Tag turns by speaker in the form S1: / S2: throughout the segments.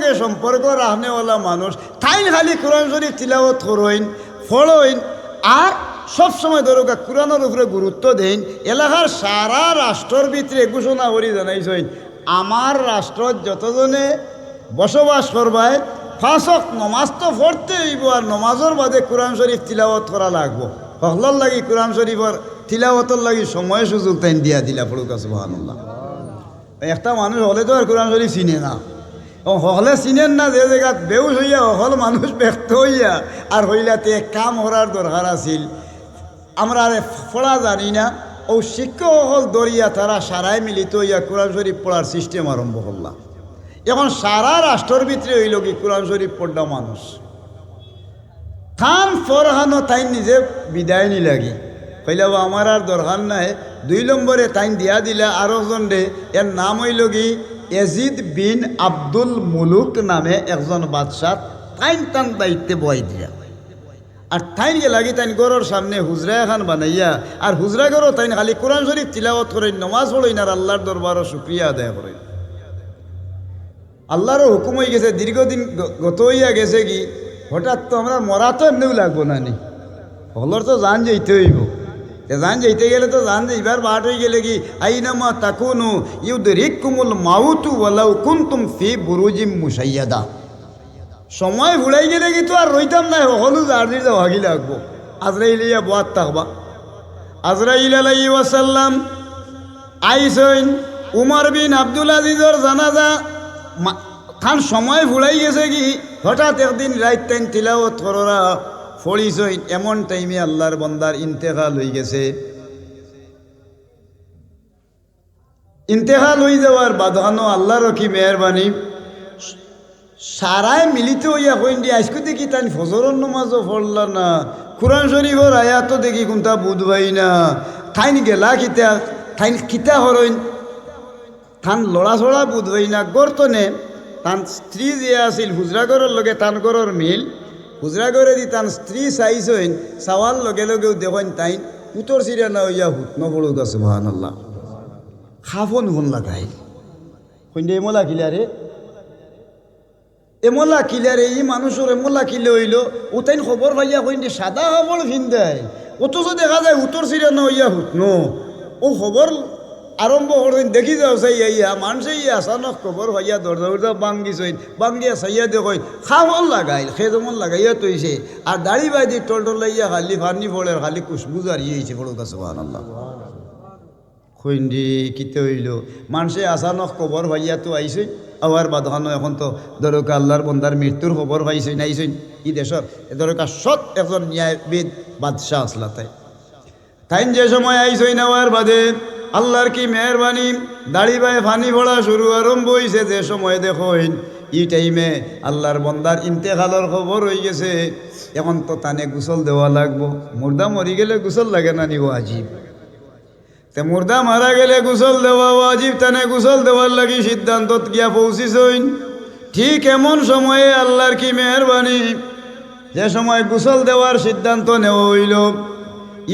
S1: লগে সম্পর্ক রাহনেওয়ালা মানুষ। তাই খালি কোরআন শরীফ তিলাওত করইন ফলইন আর সব সময় দরকার কোরআনের উপরে গুরুত্ব দেন। এলাকার সারা রাষ্ট্রের ভিতরে ঘোষণা করি জানাইছেন, আমার রাষ্ট্র যতজনে বসবাস করবায়, ফাঁসক নমাজ তো পড়তে হইব আর নমাজের বাদে কোরআন শরীফ তিলাওয়াত করা লাগবো। হকলার লাগি কোরআন শরীফর তিলাওয়াতর লাগি সময় সুযোগ তাই দিয়া দিলা পড়ুক, সুবহানাল্লাহ। একটা মানুষ হলে তো আর কোরআন শরীফ চিনে না। হলে চিনেন না যে জায়গাত বেউস হইয়া হল মানুষ ব্যক্ত হইয়া, আর হইলাতে কাম করার দরকার আছিল। আমরা আর পড়া জানি না ও শিক্ষক হল দরিয়া তারা সারাই মিলিত হইয়া কোরআন শরীফ পড়ার সিস্টেম আরম্ভ করলাম এখন সারা রাষ্ট্রের ভিতরে হইল কি কোরআন শরীফ পড়া মানুষ। থান ফরহানো তাই নিজে বিদায় নি লাগি কইলাব আমার আর দরকার নাই। দুই নম্বরে তাইন দিয়া দিলা আরও জন রে এর নাম হইল কি এজিদ বিন আব্দুল মুলুক নামে একজন বাদশাহ তাইন তান দায়িত্বে বয় দিয়া। আর তাইন গে লাগি তাইন গরর সামনে হুজরা এখন বানাইয়া, আর হুজরা গরও তাইন খালি কোরআন শরীফ তিলাওয়াত করেন নমাজ পড়ইন আর আল্লাহর দরবারও শুক্রিয়া আদায় করেন আল্লাহরও হুকুম হয়ে গেছে, দীর্ঘদিন গত হইয়া গেছে কি, হঠাৎ তো আমরা মরা তো এমনিও লাগবো না নি। হলর তো জান যেতে হইব। জান যেতে গেলে তো জান যাইবার বাট হয়ে গেলে কি আইনামা তাকুনু ইউদ রিক কুমুল মাউতু ওয়ালাউ কুনতুম ফি বুরুজিম মুসাইয়াদা সময় ভুলাই গেলে কি তো আর রইতাম না হলু জার্জির যাওয়া গি লাগবো? আজরাইল ইয়া বোয়াত থাকবা আজরাইল আলাই ওয়াসাল্লাম, আইসইন, উমর বিন আব্দুল আজিজর জানাজা খান সময় ভুলাই গেছে কি, হঠাৎ একদিন রাইত তিলাওত কররা। ফড়িছইন এমন টাইমে আল্লাহর বন্দার ইন্তেকাল হয়ে গেছে। ইন্তেকাল হয়ে যাওয়ার বাধানো আল্লাহর কি মেহরবানি? সারাই মিলিত হইয়া কইন দি, আজকে দেখি তাই ফজরের নমাজও পড়লা না। কোরআন শরীফর আয়াত দেখি কোনটা বুধবাই না। ঠাইন গেলা কিতা? ঠাইন কিতা হরইন? থান লড়া ছড়া বুধবাই না গর্তনে তান স্ত্রী যে আছিল হুজরাগরের লগে তান গরর মিল হুজরাগরে দি তান স্ত্রী চাইছইন চাওয়ার লগে লগেও দেখেন তাইন উত্তর সিরিয়া না হইয়া হুত নপড়ুক আছে ভান আল্লাহ খাফন হুন লাগাই। কইন্ডে এমলা কিলারে এমলা কিলারে ই মানুষের এমলা কিলে হইল ও তাইন খবর পাইয়া কইন্ডে সাদা খবর ভিন্দায় অথচ দেখা যায় উত্তর সিরিয়া না হইয়া হুত ন ও খবর আরম্ভ করেন দেখি যাও চাই ইয়া মানুষে ইয়া আচানক খবর হইয়া দরজা দরজা বাঙ্গিছইন বাঙ্গিয়া চাইয়া দেখইন খাওয়াল লাগাইল সে যেমন লাগাইয়া তৈছে আর দাড়ি বাইদি টল টল লাইয়া খালি ফানি ফলের খালি কুসবু জারিয়েছে ফলো কাছে আল্লাহ খৈন্ডি কিতে হইল? মানুষে আচানক খবর ভাইয়া তো আইসই আবার বাদখানো এখন তো দরকা আল্লাহর বন্দার মৃত্যুর খবর পাইছই নাইছই ই দেশর এ দরকা সৎ একজন ন্যায়বিদ বাদশাহ আসলা তাই তাইন যে সময় আইসই নেওয়ার বাদে। আল্লাহর কি মেহরবানি? দাড়ি বাই ফানি ভরা শুরু আরম্ভ হইছে যে সময় দেখইন ই টাইমে আল্লাহর বন্দার ইন্তেকালের খবর হয়ে গেছে। এখন তো তানে গোসল দেওয়া লাগবো। মুর্দা মরি গেলে গোসল লাগে না নিব আজীব? তে মুর্দা মারা গেলে গোসল দেওয়া ও আজীব, তানে গোসল দেওয়ার লাগি সিদ্ধান্তত গিয়া পৌঁছিছইন ঠিক এমন সময়ে আল্লাহর কি মেহরবানি? যে সময় গোসল দেওয়ার সিদ্ধান্ত নেওয়া হইল।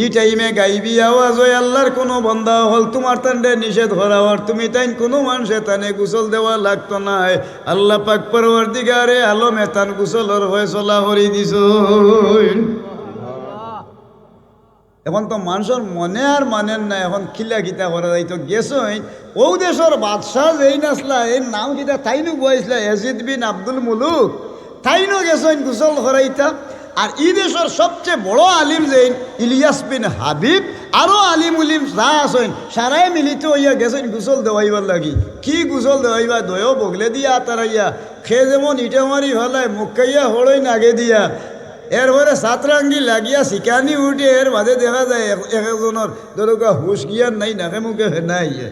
S1: ই টাইমে গাইবি আওয়াজ ওই আল্লাহর কোনো বন্ধা হল তোমার তান্ডে নিষেধ করা হর তুমি তাইন কোনো মানুষে তানে গোসল দেওয়া লাগতো না। আল্লাহ পাক পরওয়ার দিগারে আলমে তান গোসলর হয়ে চলা হরি দিছ এখন তো মানুষের মনে আর মানেন না এখন খিলা গীতা করা যাইতো গেছই, ও দেশের বাদশাহ যেই নাচলা এই নাম গীতা তাইনু বয়েছিলা এজিদ বিন আব্দুল মুলুক। তাইনও গেছইন গুসল করাইতা। আর ই দেশের সবচেয়ে বড় আলিম যেন ইলিয়াস বিন হাবিব আরও আলিম উলিম যা আসইন সারাই মিলিত হইয়া গেছেন গুসল দেওয়াইবার লাগি। কি গুসল দেওয়াইবা? দয়ও বগলে দিয়া তারাইয়া খে যেমন ইটা মারি ফেলায় মুখাইয়া হড়ই নাগে দিয়া। এরপরে সাতরাঙ্গি লাগিয়া শিকানি উঠে এর বাদে দেখা যায় এক- এক একজনের, ধরুকা হুশ গিয়ার নাই, নাকে মুখে নাই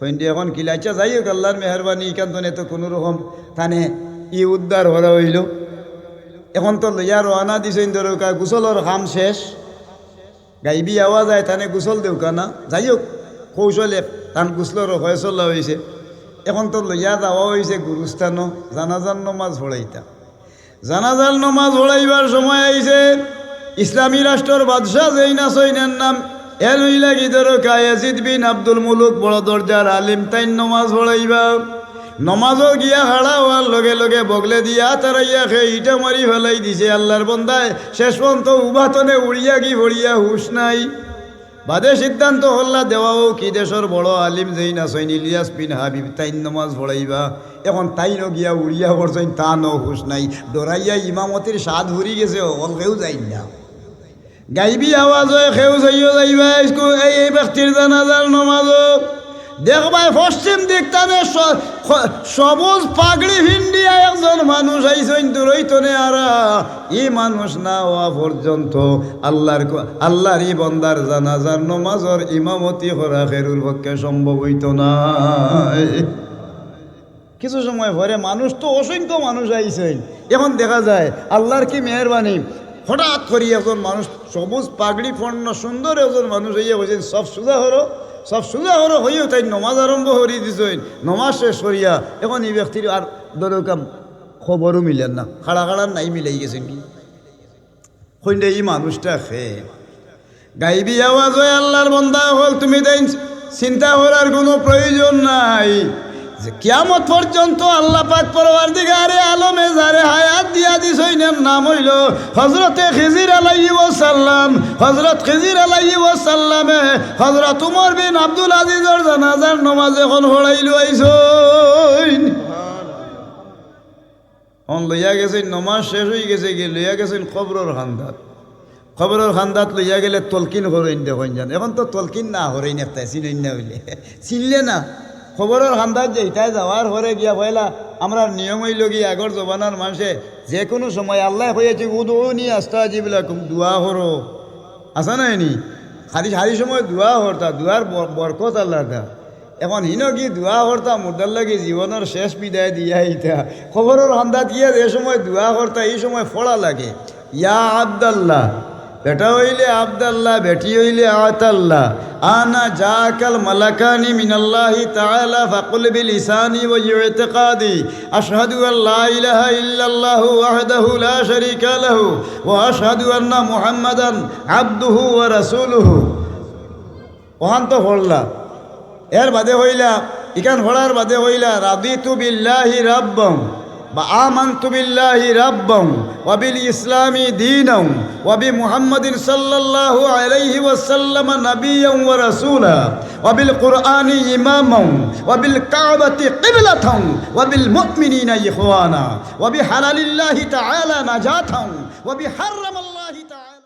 S1: কইন্টি এখন কিলাইচা যাই হোক, আল্লাহর মেহরবানি ইকান্তনে তো কোনো রকম থানে ই উদ্ধার হরা হইল। এখন তো লইয়া রওনা দিছেন ধরুকা গোসলর কাম শেষ। গাইবি আওয়া যায় তানে গোসল দেউকা না? যাই হোক কৌশলে তান গোসলর ফয়সলা হয়েছে এখন তো লইয়া যাওয়া হয়েছে গুরুস্থানও জানাজান নমাজ ভরাইতা জানাজাল নমাজ ভরাইবার সময় আইছে ইসলামী রাষ্ট্রের বাদশাহ যেই না সৈনের নাম এর হইলা গিদর কায়াজিদ বিন আব্দুল মুলুক বড় দরজার আলিম তাইন নমাজ ভরাইবা নমাজও গিয়া হাড়া হওয়ার লগে লগে বগলে দিয়া তারাইয়া খেয়ে ইটা মারি ফেলাই দিছে আল্লাহর বন্দায়। শেষ পর্যন্ত উবাতনে উড়িয়া কি ভরিয়া হুশ নাই। বাদে সিদ্ধান্ত হল্লা, দেওয়াও কি দেশের বড় আলিম যেই না সৈন ইলিয়াস বিন হাবিব, তাইন নমাজ পড়াইবা এখন তাই ন গিয়া উড়িয়া পড়ছেন তা ন হুশ নাই। ডরাইয়া ইমামতির স্বাদ ভরি গেছে, অকল কেউ যাই না। গাইবি আওয়াজ হয় খেউ যাইও যাইবা এই ব্যক্তির জানাজার নমাজ দেখবাই পশ্চিম দিক তানে সবুজ পাগড়ি ভিন্ডিয়া একজন মানুষ আইসইন দূরইতনে আর, ই মানুষ না হওয়া পর্যন্ত আল্লাহর আল্লাহর ই বন্দার জানাজার নমাজর ইমামতি করা খেরুর পক্ষে সম্ভব হইত না। কিছু সময় পরে মানুষ তো অসংখ্য মানুষ আইসেন এখন দেখা যায়, আল্লাহর কি মেহরবানি? হঠাৎ করি একজন মানুষ সবুজ পাগড়ি পণ্য সুন্দর একজন মানুষ হইয়া বলছেন, সব সুজা হরো। সব সুজা হরো হইও তাই নমাজ আরম্ভ করি দিছেন নমাজ শেষ করিয়া এখন এই ব্যক্তির আর দরকার খবরও মিলেন না। খাড়া খাড়া নাই মিলাই গেছেন কি? কইলে এই মানুষটা খেয়ে গাইবি আওয়াজ হয় আল্লাহর বন্দা হল, তুমি তাই চিন্তা করার কোনো প্রয়োজন নাই। যে কিয়ামত পর্যন্ত আল্লাহ পাক পরবার দিকে আরে আলমে যারে হায়াত দিয়া দিছইনের নাম হইল হজরতে খিজির আলাইহি ওয়াসাল্লাম। হজরত খিজির আলাইহি ওয়াসাল্লামে হজরত উমর বিন আব্দুল আজিজর জানাজার নমাজ এখন হড়াইলো আইসইন। অন লইয়া গেছেন, নমাজ শেষ হয়ে গেছে গিয়ে লইয়া গেছেন কবরর খান্দাত। খবরের খান্দাত লইয়া গেলে তলকিন হরেন দেখুন জান এখন তো তলকিন না হরেন একটা, চিনেন না হইলে। চিনলে না। খবরের খান্দাত যে ইটাই যাওয়ার হরে গিয়া পয়লা, আমরা নিয়ম হইল গিয়ে আগর জবানার মানুষে যে কোনো সময় আল্লাহ হয়েছে উদৌনি আস্তা যিবিলাক দোয়া হরো আসা নাই নি খালি হারি সময় দোয়া হরতা দোয়ার বরকত আল্লাহ দা। এখন হিন কি দোয়া হরতা মুদার লাগে জীবনের শেষ বিদায় দিয়া ইতা। খবরের আন্দাজ গিয়া এ সময় দোয়া হরতা এই সময় ফড়া লাগে। ইয়া আবদাল্লাহ। বেটা হইলে আবদাল্লাহ, বেটি হইলে আতাল্লাহ। আনা জাকাল মালাকানি মিনাল্লাহি তাআলা ফাকুল বিলিসানি ওয়া ইউতিকাদি। আশহাদু আল লা ইলাহা ইল্লাল্লাহু ওয়াহদাহু লা শারীকা লাহু ওয়া আশহাদু আন্না মুহাম্মাদান আবদুহু ওয়া রাসূলুহু। ওহান তো পড়লা এর বাদে হইলা ইকান হড়ার বাদে হইলা, রাদিতু বিল্লাহি রাব্বম। বা আমান্তু বিল্লাহি রাব্বম ওয়াবিল ইসলামি দীনম ওয়াবি মুহাম্মাদিন সাল্লাল্লাহু আলাইহি ওয়াসাল্লাম নাবিয়্যাম ওয়া রাসূলা ওয়াবিল কুরআনি ইমামাম ওয়াবিল কাবাতি কিবলাতাম ওয়াবিল মুমিনিনা ইখওয়ানা ওয়াবি হালালিল্লাহি তাআলা নাজাতাম ওয়াবি হারামাল্লাহি তাআলা